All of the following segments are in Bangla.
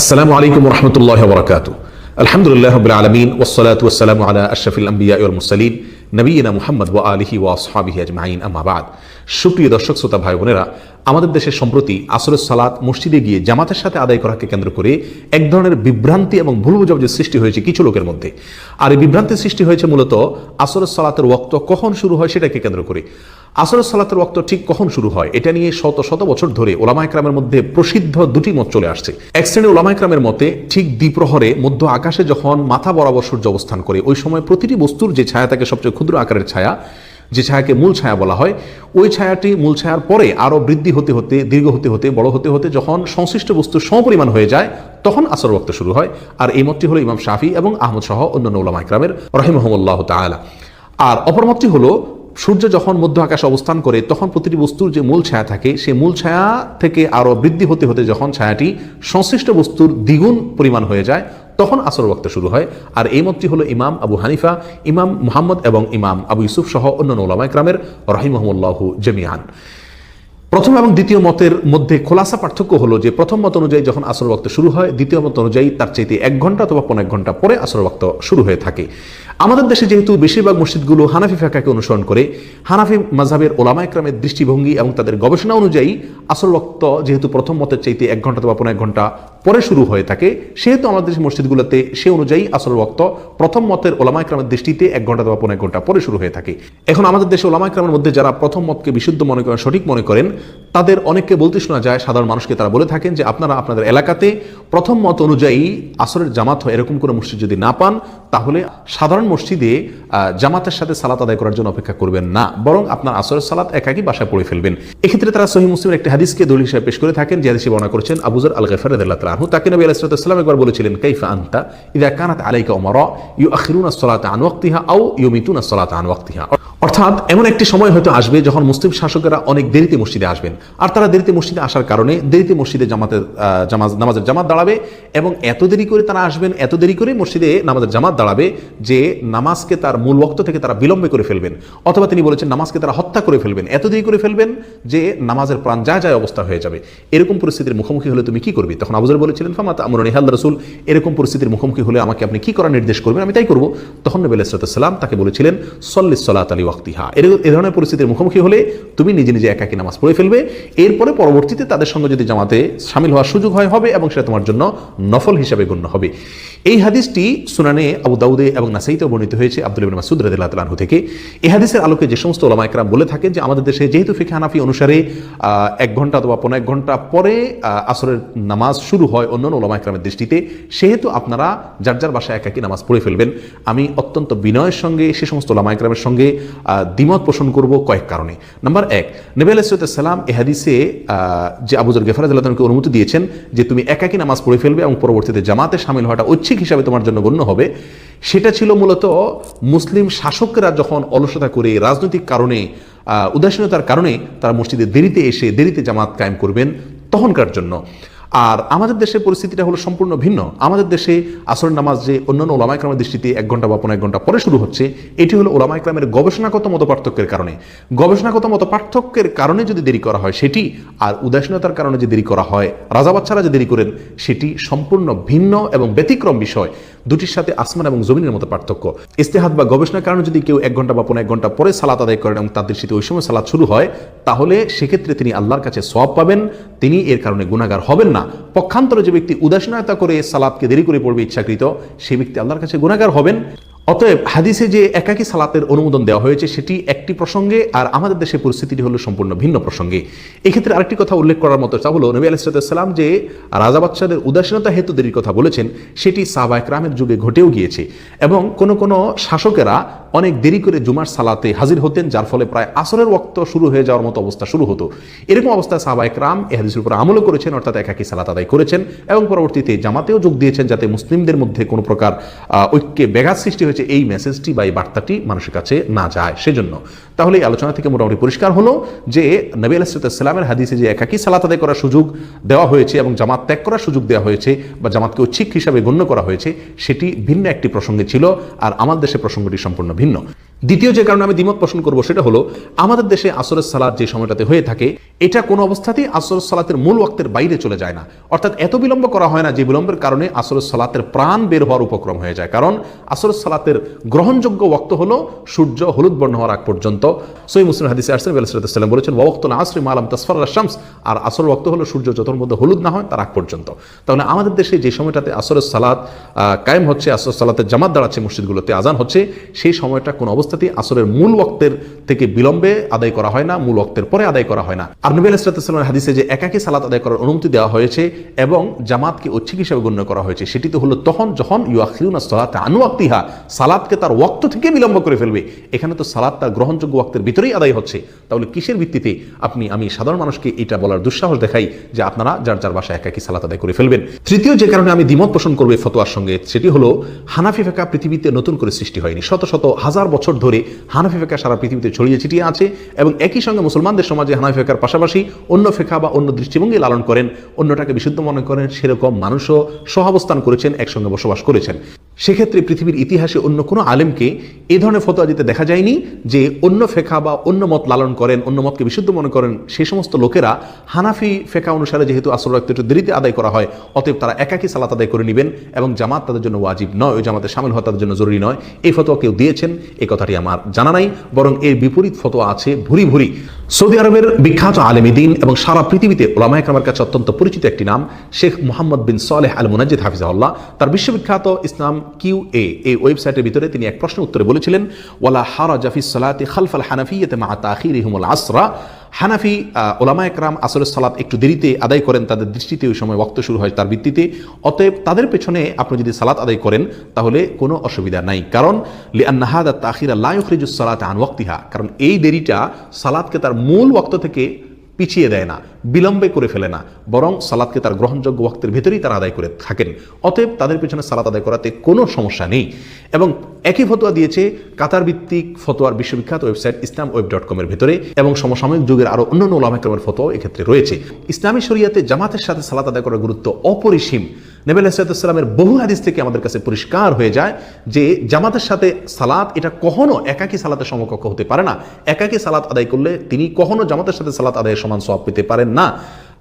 আসসালামু আলাইকুম রহমতুল্লাহ বরকাত আলহামদুলিল্লাহ আলমিন ওসলাত ওসালাম আলা আশরফিল আম্বিয়া মুসলিন নবীনা মুহাম্মদ ওয়া আলহি ওয়া আসহাবিহি আজমাইন আমাবাদ সুপ্রিয় দর্শক, শ্রোতা ভাই বোনেরা আমাদের দেশে সম্প্রতি আসরের সালাত মসজিদে গিয়ে জামাতের সাথে আদায় করাকে কেন্দ্র করে এক ধরনের বিভ্রান্তি এবং ভুল বুঝাবুঝির সৃষ্টি হয়েছে কিছু লোকের মধ্যে। আর এই বিভ্রান্তির সৃষ্টি হয়েছে মূলত আসরের সালাতের ওক্ত কখন শুরু হয় সেটাকে কেন্দ্র করে। আসরের সালাতের ওক্ত ঠিক কখন শুরু হয়? এটা নিয়ে শত শত বছর ধরে ওলামা একরামের মধ্যে প্রসিদ্ধ দুটি মত চলে আসছে। এক শ্রেণির ওলামা একরামের মতে, ঠিক দ্বিপ্রহরে মধ্য আকাশে যখন মাথা বরাবর সূর্য অবস্থান করে, ওই সময় প্রতিটি বস্তুর যে ছায়া থাকে, সবচেয়ে ক্ষুদ্র আকারের ছায়া, যে ছায়াকে মূল ছায়া বলা হয়, ওই ছায়াটি মূল ছায়ার পরে আরও বৃদ্ধি হতে হতে, দীর্ঘ হতে হতে, বড় হতে হতে যখন সংশ্লিষ্ট বস্তু সমপরিমাণ হয়ে যায়, তখন আসর বক্ত শুরু হয়। আর এই মতটি হলো ইমাম শাফি এবং আহমদ সহ অন্যান্য ওলামা ইকরামের রহিমহমুল্লাহ তালা আর অপর মতটি হলো সূর্য যখন মধ্য আকাশে অবস্থান করে, তখন প্রতিটি বস্তুর যে মূল ছায়া থাকে, সেই মূল ছায়া থেকে আরও বৃদ্ধি হতে হতে যখন ছায়াটি সংশ্লিষ্ট বস্তুর দ্বিগুণ পরিমাণ হয়ে যায়, তখন আসর বক্ত শুরু হয়। আর এই মতটি হলো ইমাম আবু হানিফা, ইমাম মুহাম্মদ এবং ইমাম আবু ইউসুফ সহ অন্যান্য ওলামা ইকরামের রহিমহমুল্লাহ জমিয়ান প্রথম এবং দ্বিতীয় মতের মধ্যে খোলাসা পার্থক্য হলো যে, প্রথম মত অনুযায়ী যখন আসর বক্ত শুরু হয়, দ্বিতীয় মত অনুযায়ী তার চাইতে এক ঘণ্টা অথবা পনেরো ঘণ্টা পরে আসর বক্ত শুরু হয়ে থাকে। আমাদের দেশে যেহেতু বেশিরভাগ মসজিদগুলো হানাফি ফেকাকে অনুসরণ করে, হানাফি মাঝাবের ওলামা একরামের দৃষ্টিভঙ্গি এবং তাদের গবেষণা অনুযায়ী আসর বক্ত যেহেতু প্রথম মতের চাইতে এক ঘণ্টা অথবা পনেরো এক ঘণ্টা পরে শুরু হয়ে থাকে, সেহেতু আমাদের দেশের মসজিদগুলোতে সে অনুযায়ী আসর বক্ত প্রথম মতের ওলামা একরামের দৃষ্টিতে এক ঘণ্টা অথবা পনেরো ঘণ্টা পরে শুরু হয়ে থাকে। এখন আমাদের দেশে ওলামা একরামের মধ্যে যারা প্রথম মতকে বিশুদ্ধ মনে করেন, সঠিক মনে করেন, তাদের অনেককে বলতে শোনা যায়, সাধারণ মানুষকে তারা বলে থাকেন যে আপনারা আপনাদের এলাকাতে প্রথম মত অনুযায়ী আসরের জামাত হয় এরকম কোনো মসজিদ যদি না পান, তাহলে সাধারণ মসজিদে জামাতের সাথে সালাত আদায় করার জন্য অপেক্ষা করবেন না, বরং আপনার আসরের সালাত একাকি বাসায় পড়ে ফেলবেন। এক্ষেত্রে তারা সহি মুসলিমের একটি হাদিসকে দলিল হিসাবে পেশ করে থাকেন, যে হাদিসে বর্ণনা করেছেন আবুজর আল গফার রাদিয়াল্লাহু তাআলা আনহু। তাকে নবী আলাইহিস সালাম একবার বলেছিলেন, কাইফা আনতা ইদা কানাত আলাইকা উমারা ইউআখিরুনা আস-সালাতা আন ওয়াক্তিহা আও ইউমিতুনা আস-সালাতা আন ওয়াক্তিহা। অর্থাৎ এমন একটি সময় হয়তো আসবে যখন মুসলিম শাসকেরা অনেক দেরিতে মসজিদে আসবেন। আর তারা দেরিতে মসজিদে আসার কারণে দেরিতে মসজিদে জামাতের জামাজ নামাজের জামাত দাঁড়াবে এবং এত দেরি করে তারা আসবেন, এত দেরি করে মসজিদে নামাজের জামাত দাঁড়াবে যে নামাজকে তার মূল বক্ত থেকে তারা বিলম্বে করে ফেলবেন। অথবা তিনি বলেছেন নামাজকে তারা হত্যা করে ফেলবেন, এত দেরি করে ফেলবেন যে নামাজের প্রাণ যা যায় অবস্থা হয়ে যাবে। এরকম পরিস্থিতির মুখোমুখি হলে তুমি কি করবে? তখন আবুজার বলেছিলেন ফামাত আমর নিহাল রসুল। এরকম পরিস্থিতির মুখোমুখি হলে আমাকে আপনি কি করার নির্দেশ করবেন? আমি তাই করব। তখন নবী আলাইসালাম তাকে বলেছিলেন সল্লিস সলাত আলী ওয়াক্তিহা এর এ ধরনের পরিস্থিতির মুখোমুখি হলে তুমি নিজে নিজে একাকি নামাজ পড়ে ফেলবে। এরপরে পরবর্তীতে তাদের সঙ্গে যদি জামাতে সামিল হওয়ার সুযোগ হয়, হবে এবং সেটা তোমার জন্য নফল হিসাবে গণ্য হবে। এই হাদিসটি সুনানে আবু দাউদে এবং নাসাইতেও বর্ণিত হয়েছে আব্দুল ইবিন মাসুদ রাদিল্লাহ থেকে। এই হাদিসের আলোকে যে সমস্ত ওলামা একরাম বলে থাকেন যে আমাদের দেশে যেহেতু ফিকে হানাফি অনুসারে এক ঘণ্টা অথবা পনেরো এক ঘণ্টা পরে আসরের নামাজ শুরু হয় অন্য ওলামা একরামের দৃষ্টিতে, সেহেতু আপনারা যার যার বাসায় একাকি নামাজ পড়ে ফেলবেন। আমি অত্যন্ত বিনয়ের সঙ্গে সে সমস্ত ওলামা একরামের সঙ্গে দ্বিমত পোষণ করব কয়েক কারণে। নাম্বার এক, নবী আলাইসালাম এ যে আবুজর গেফারাজ অনুমতি দিয়েছেন যে তুমি একাকি নামাজ পড়ে ফেলবে এবং পরবর্তীতে জামাতে সামিল হওয়াটা ঐচ্ছিক হিসাবে তোমার জন্য গণ্য হবে। সেটা ছিল মূলত মুসলিম শাসকরা যখন অলসতা করে রাজনৈতিক কারণে উদাসীনতার কারণে তারা মসজিদে দেরিতে এসে দেরিতে জামাত কায়েম করবেন তখনকার জন্য। আর আমাদের দেশের পরিস্থিতিটা হলো সম্পূর্ণ ভিন্ন। আমাদের দেশে আসর নামাজ যে অন্যান্য ওলামাইক্রামের দৃষ্টিতে এক ঘণ্টা বা পনেরো ঘণ্টা পরে শুরু হচ্ছে, এটি হলো ওলামাইক্রামের গবেষণাগত মত পার্থক্যের কারণে। গবেষণাগত মত পার্থক্যের কারণে যদি দেরি করা হয় সেটি, আর উদাসীনতার কারণে যে দেরি করা হয়, রাজা বাচ্চারা যে দেরি করেন, সেটি সম্পূর্ণ ভিন্ন এবং ব্যতিক্রম বিষয়। দুটির সাথে আসমান এবং জমিনের মতো পার্থক্য। ইস্তেহাত বা গবেষণার কারণে যদি কেউ এক ঘণ্টা বা পনেরো এক ঘণ্টা পরে সালাত আদায় করেন এবং তাদের সাথে ওই সময় সালাত শুরু হয়, তাহলে সেক্ষেত্রে তিনি আল্লাহর কাছে সব পাবেন, তিনি এর কারণে গুণাগার হবেন না। পক্ষান্তরে যে ব্যক্তি উদাসীনতা করে সালাদকে দেরি করে পড়বে ইচ্ছাকৃত সেই ব্যক্তি আল্লাহর কাছে গুণাগার হবেন। অতএব হাদিসে যে একাকি সালাতের অনুমোদন দেওয়া হয়েছে, সেটি একটি প্রসঙ্গে আর আমাদের দেশে পরিস্থিতিটি হলো সম্পূর্ণ ভিন্ন প্রসঙ্গে। এক্ষেত্রে আরেকটি কথা উল্লেখ করার মতো তা হলো, নবী আলাইসালাম যে রাজা বাচ্চাদের উদাসীনতা হেতু দেরির কথা বলেছেন, সেটি সাহবা একরামের যুগে ঘটেও গিয়েছে এবং কোনো কোনো শাসকেরা অনেক দেরি করে জুমার সালাতে হাজির হতেন, যার ফলে প্রায় আসরের ওক্ত শুরু হয়ে যাওয়ার মতো অবস্থা শুরু হতো। এরকম অবস্থায় সাহবা একরাম এ হাদিসের উপর আমলও করেছেন, অর্থাৎ একাকি সালাত আদায় করেছেন এবং পরবর্তীতে জামাতেও যোগ দিয়েছেন যাতে মুসলিমদের মধ্যে কোনো প্রকার ঐক্যে ব্যাঘাত সৃষ্টি হয়েছে, এই মেসেজটি বা এই বার্তাটি মানুষের কাছে না যায়। সেজন্য তাহলে এই আলোচনা থেকে মোটামুটি পরিষ্কার হলো যে নবী আলাহিসামের হাদিসে যে একাকি সালাত আদায় করার সুযোগ দেওয়া হয়েছে এবং জামাত ত্যাগ করার সুযোগ দেওয়া হয়েছে বা জামাতকে ঐচ্ছিক হিসাবে গণ্য করা হয়েছে, সেটি ভিন্ন একটি প্রসঙ্গে ছিল। আর আমার দেশে প্রসঙ্গটি সম্পূর্ণ ভিন্ন। Não. দ্বিতীয় যে কারণে আমি দ্বিমত পোষণ করব সেটা হলো, আমাদের দেশে আসরের সালাদ যে সময়টাতে হয়ে থাকে, এটা কোনো অবস্থাতেই আসর সালাতের মূল ওয়াক্তের বাইরে চলে যায় না। অর্থাৎ এত বিলম্ব করা হয় না যে বিলম্বের কারণে আসর সালাতের প্রাণ বের হওয়ার উপক্রম হয়ে যায়। কারণ আসর সালাতের গ্রহণযোগ্য ওয়াক্ত হলো সূর্য হলুদ বর্ণ হওয়ার আগ পর্যন্ত। সই মুসলিম হাদিসে আসলাম আলাইসাল্লাম বলেছেন, ওয়াক্তুল আসরি মালাম তসফর শামস আর আসর ওয়াক্ত হলো সূর্য যতর মধ্যে হলুদ না হয় তার আগ পর্যন্ত। তাহলে আমাদের দেশে যে সময়টাতে আসরের সালাত কায়েম হচ্ছে আসর সালাতের জামাত দাঁড়াচ্ছে মসজিদগুলোতে, আজান হচ্ছে, সেই সময়টা কোনো অবস্থাতেই আসরের মূল ওয়াক্তের থেকে বিলম্বে আদায় করা হয় না, মূল ওয়াক্তের পরে আদায় করা হয় না। আর নবী আলাইসালামের হাদিসে যে একাকী সালাত আদায় করার অনুমতি দেওয়া হয়েছে এবং জামাতকে ঐচ্ছিক হিসেবে গণ্য করা হয়েছে, সেটি তো হলো তখন যখন ইউআখিউনা সালাত আনুয়াক্তিহা সালাদকে তার ওয়াক্ত থেকে বিলম্ব করে ফেলবে। এখানে তো সালাদ তার গ্রহণযোগ্য ওয়াক্তের ভিতরেই আদায় হচ্ছে। তাহলে কিসের ভিত্তিতে আপনি, আমি সাধারণ মানুষকে এটা বলার দুঃসাহস দেখাই যে আপনারা যার যার বাসায় একাকী সালাত আদায় করে ফেলবেন। তৃতীয় যে কারণে আমি দ্বিমত পোষণ করব ফতোয়ার সঙ্গে, সেটি হলো হানাফি ফেকা পৃথিবীতে নতুন করে সৃষ্টি হয়নি। শত শত হাজার বছর ধরে হানাফি ফেকা সারা পৃথিবীতে ছড়িয়ে ছিটিয়ে আছে এবং একই সঙ্গে মুসলমানদের সমাজে হানাফি ফেকার পাশাপাশি অন্য ফেকা বা অন্য দৃষ্টিভঙ্গি লালন করেন, অন্যটাকে বিশুদ্ধ মনে করেন, সেরকম মানুষও সহাবস্থান করেছেন, একসঙ্গে বসবাস করেছেন। সেক্ষেত্রে পৃথিবীর ইতিহাসে অন্য কোনো আলেমকে এই ধরনের ফতোয়া দিতে দেখা যায়নি যে অন্য ফেকা বা অন্য মত লালন করেন, অন্য মতকে বিশুদ্ধ মনে করেন। সে সমস্ত লোকেরা হানাফি ফেকা অনুসারে যেহেতু আসল রক্ত একটু দেরিতে আদায় করা হয়, অতএব তারা একাকী সালাত আদায় করে নেবেন এবং জামাত তাদের জন্য ওয়াজিব নয়, ওই জামাতে সামিল হওয়া তাদের জন্য জরুরি নয়। এই ফতোয়া কেউ দিয়েছেন এই কথাটি আমার জানা নাই, বরং এর বিপরীত ফতোয়া আছে ভুরি ভুরি। সৌদি আরবের বিখ্যাত আলেমিদিন এবং সারা পৃথিবীতে ওলামা একরামের কাছে অত্যন্ত পরিচিত একটি নাম, শেখ মোহাম্মদ বিন সালেহ আল মুনাজিদ হাফিজাউল্লাহ তার বিশ্ববিখ্যাত ইসলাম কিউ এ এই ওয়েবসাইটের ভিতরে তিনি এক প্রশ্ন উত্তরে বলেছিলেন, ওয়ালা হারা জাফিস সালাতে খালফাল হানাফিয়তে মা তাহির আসরা। হানাফি ওলামা একরাম আসরের সালাত একটু দেরিতে আদায় করেন, তাদের দৃষ্টিতে ওই সময় ওক্ত শুরু হয় তার ভিত্তিতে। অতএব তাদের পেছনে আপনি যদি সালাত আদায় করেন, তাহলে কোনো অসুবিধা নাই। কারণ লিআনাহাদ তাহিরা তাহির আল্লাহ ফরিজুস সালাত আন ওয়াক্তিহা। কারণ এই দেরিটা সালাদকে তার মূল ওক্ত থেকে পিছিয়ে দেয় না, বিলম্বে করে ফেলে না, বরং সালাদকে তার গ্রহণযোগ্য ওয়াক্তের ভেতরেই তারা আদায় করে থাকেন। অতএব তাদের পেছনে সালাদ আদায় করাতে কোনো সমস্যা নেই। এবং একই ফতোয়া দিয়েছে কাতার ভিত্তিক ফতোয়ার বিশ্ববিখ্যাত ওয়েবসাইট ইসলাম ওয়েব ডট কমের ভেতরে এবং সমসাময়িক যুগের আরও অন্যান্য ওলামাক্রমের ফতোয়াও এক্ষেত্রে রয়েছে। ইসলামী শরিয়াতে জামাতের সাথে সালাত আদায় করার গুরুত্ব অপরিসীম। নেবেল সালামের বহু হাদিস থেকে আমাদের কাছে পরিষ্কার হয়ে যায় যে জামাতের সাথে সালাত, এটা কখনো একাকী সালাতের সমকক্ষ হতে পারে না। একাকী সালাত আদায় করলে তিনি কখনো জামাতের সাথে সালাত আদায়ের সমান সব পেতে পারেন না।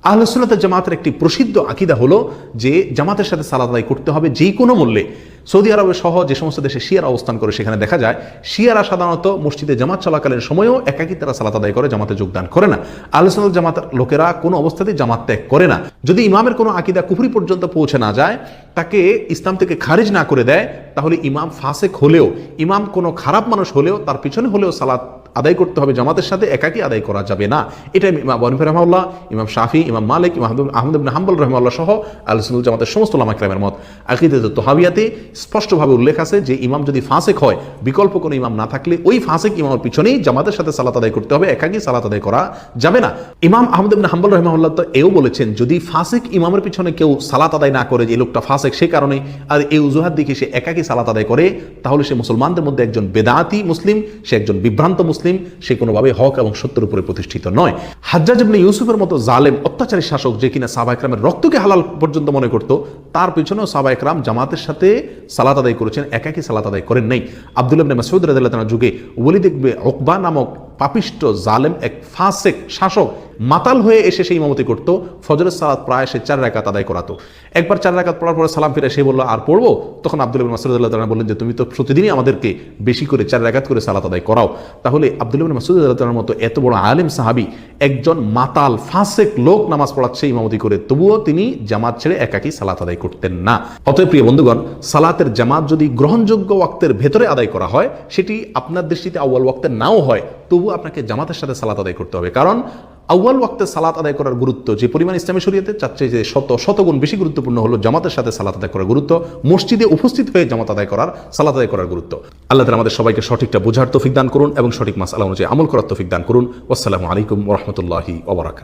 আহলসুল্লাতের জামাতের একটি প্রসিদ্ধ আকিদা হলো যে জামাতের সাথে সালাদ আদায় করতে হবে যে কোনো মূল্যে। সৌদি আরবের সহ যে সমস্ত দেশে শিয়ারা অবস্থান করে সেখানে দেখা যায়, শিয়ারা সাধারণত মসজিদে জামাত চলাকালীন সময়েও একাকি তারা সালাত আদায় করে, জামাতে যোগদান করে না। আলোচনা জামাতের লোকেরা কোনো অবস্থাতেই জামাত ত্যাগ করে না। যদি ইমামের কোনো আকিদা কুফরি পর্যন্ত পৌঁছে না যায়, তাকে ইসলাম থেকে খারিজ না করে দেয়, তাহলে ইমাম ফাসেক হলেও, ইমাম কোনো খারাপ মানুষ হলেও, তার পিছনে হলেও সালাত আদায় করতে হবে জামাতের সাথে, একাকি আদায় করা যাবে না। এটা ইমাম বনিফর রহমাল্লাহ ইমাম শাফি, ইমাম মালিক, ইমাম আহমদ হাম্বুল রহমাল্লাহ সহ আলসুল জামাতের সমস্ত লামাক্রামের মত। আকিদে তোহাবিয়াতে স্পষ্টভাবে উল্লেখ আছে যে, ইমাম যদি ফাঁসেক হয়, বিকল্প কোনো ইমাম না থাকলে ওই ফাঁসেক ইমামের পিছনেই জামাতের সাথে সালাত আদায় করতে হবে, একাকি সালাত আদায় করা যাবে না। ইমাম আহমদ হাম্বুল রহমাল্লাহ তো এও বলেছেন, যদি ফাঁসেক ইমামের পিছনে কেউ সালাত আদায় না করে যে লোকটা ফাঁসেক সে কারণে, আর এই উজুহাত দেখে সে একাকি সালাত আদায় করে, তাহলে সে মুসলমানদের মধ্যে একজন বেদাতি মুসলিম, সে একজন বিভ্রান্ত মুসলিম। সে কোনোভাবে হক এবং সত্যের উপরে প্রতিষ্ঠিত নয়। হাজ্জাজ ইবনে ইউসুফের মতো জালেম, অত্যাচারী শাসক যে কিনা সাবা একরামের রক্তকে হালাল পর্যন্ত মনে করত, তার পিছনেও সাবা একরাম জামাতের সাথে সালাত আদায় করেছেন, একাকি সালাত আদায় করেন নাই। আব্দুল ইবনে মাসউদ রাদিয়াল্লাহু যুগে ওলিদ ওকবা নামক পাপিষ্ট, জালেম, এক ফাসেক শাসক মাতাল হয়ে এসে সেই ইমামতি করতো। ফজরের সালাত প্রায় সে চার রাকাত আদায় করাতো। একবার চার রাকাত পড়ার পরে সালাম ফিরে সে বলল, আর পড়ব? তখন আব্দুল মাসুদুল্লাহ তালা বললেন যে, তুমি তো প্রতিদিনই আমাদেরকে বেশি করে চার রাকাত করে সালাত আদায় করাও। তাহলে আব্দুল মাসুদুল্লাহ তালার মতো এত বড় আলেম সাহাবি, একজন মাতাল, ফাসেক লোক নামাজ পড়াচ্ছে, ইমামতি করে, তবুও তিনি জামাত ছেড়ে একাকি সালাত আদায় করতেন না। অতএব প্রিয় বন্ধুগণ, সালাতের জামাত যদি গ্রহণযোগ্য ওয়াক্তের ভেতরে আদায় করা হয়, সেটি আপনার দৃষ্টিতে আউ্য়াল ওয়াক্তের নাও হয় তবু আপনাকে জামাতের সাথে সালাত আদায় করতে হবে। কারণ আউ্বাল ওয়াক্তে সালাত আদায় করার গুরুত্ব যে পরিমাণ ইসলামী শরীয়তে চাচ্ছে যে শত শতগুণ বেশি গুরুত্বপূর্ণ হলো জামাতের সাথে সালাত আদায় করার গুরুত্ব, মসজিদে উপস্থিত হয়ে জামাত আদায় করার, সালাত আদায় করার গুরুত্ব। আল্লাহ আমাদের সবাইকে সঠিকটা বোঝার তৌফিক দান করুন এবং সঠিক মাস আল্লাহ অনুযায়ী আমল করার তৌফিক দান করুন। আসসালামু আলাইকুম রহমতুল্লাহি ওবরাকাত